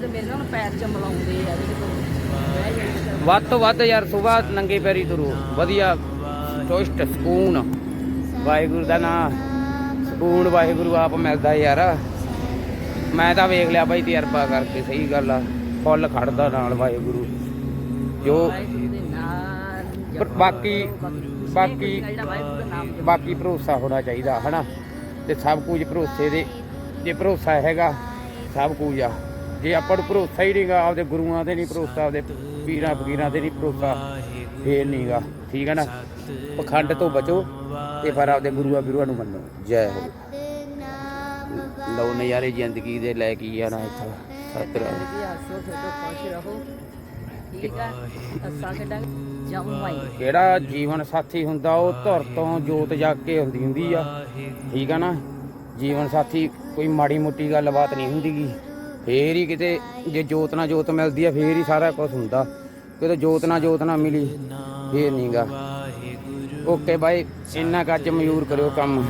ਤੇ ਮੇਰੇ ਨਾਲ ਪੈਰ ਚਮਲਾਉਂਦੇ ਆ ਇਹਦੇ ਕੋਲ ਬਹਿ ਜਾਂਦੇ ਵੱਧ ਤੋਂ ਵੱਧ ਯਾਰ ਸੁਬਾਹ ਨੰਗੇ ਪੈਰੀ ਤੁਰੋ। ਵਧੀਆ। ਚੁਸਤ ਸਕੂਨ। ਵਾਹਿਗੁਰੂ ਦਾ ਨਾਮ ਸਕੂਨ ਵਾਹਿਗੁਰੂ ਆਪ ਮਿਲਦਾ ਯਾਰ। ਮੈਂ ਤਾਂ ਵੇਖ ਲਿਆ ਬਾਈ ਤਜਰਬਾ ਕਰਕੇ ਸਹੀ ਗੱਲ ਆ। ਫੁੱਲ ਖੜਦਾ ਨਾਲ ਵਾਹਿਗੁਰੂ। ਜੋ ਪਰ ਬਾਕੀ- ਬਾਕੀ। ਬਾਕੀ ਭਰੋਸਾ ਹੋਣਾ ਚਾਹੀਦਾ ਹਨਾ? ਤੇ ਸਭ ਕੁਝ ਭਰੋਸੇ ਦੇ ਜੇ ਭਰੋਸਾ ਹੈਗਾ ਸਭ ਕੁਝ ਆ। ਜੇ ਆਪਾਂ ਨੂੰ ਭਰੋਸਾ ਹੀ ਨਹੀਂਗਾ, ਆਪਦੇ ਗੁਰੂਆਂ ਤੇ ਨਹੀਂ ਭਰੋਸਾ, ਆਪਦੇ ਪੀਰਾਂ ਫਕੀਰਾਂ ਤੇ ਨਹੀਂ ਭਰੋਸਾ, ਫੇਰ ਨਹੀਂਗਾ, ਠੀਕ ਹੈ ਨਾ? ਪਖੰਡ ਤੋਂ ਬਚੋ ਤੇ ਪਰ ਆਪਦੇ ਗੁਰੂਆਂ ਗੁਰੂਆਂ ਨੂੰ ਮੰਨੋ। ਜੈ ਹੋ। ਲਓ ਨਜ਼ਾਰੇ ਜ਼ਿੰਦਗੀ ਦੇ ਲੈ ਕੇ ਆਣਾ ਇੱਥੇ, ਸਤਿਗੁਰੂ ਹੱਸੋ ਖੇਡੋ ਖੁਸ਼ ਰਹੋ ਠੀਕ ਆ ਅਸਾਂ ਖੇਡਾਂਗੇ ਜਿਹੜਾ ਜੀਵਨ ਸਾਥੀ ਹੁੰਦਾ, ਉਹ ਧੁਰ ਤੋਂ ਜੋਤ ਜਾਗ ਕੇ ਹੁੰਦੀ ਹੁੰਦੀ ਆ। ਠੀਕ ਆ ਨਾ? ਜੀਵਨ ਸਾਥੀ ਕੋਈ ਮਾੜੀ ਮੋਟੀ ਗੱਲਬਾਤ ਨਹੀਂ ਹੁੰਦੀਗੀ। ਫੇਰ ਹੀ ਕਿਤੇ ਜੇ ਜੋਤ ਨਾਲ ਜੋਤ ਮਿਲਦੀ ਆ, ਫੇਰ ਹੀ ਸਾਰਾ ਕੁਝ ਹੁੰਦਾ। ਕਿਤੇ ਜੋਤ ਨਾਲ ਜੋਤ ਨਾ ਮਿਲੀ, ਫੇਰ ਨਹੀਂਗਾ ਓਕੇ ਬਾਈ, ਇੰਨਾ ਕੁ ਮਜੂਰ ਕਰਿਓ ਕੰਮ।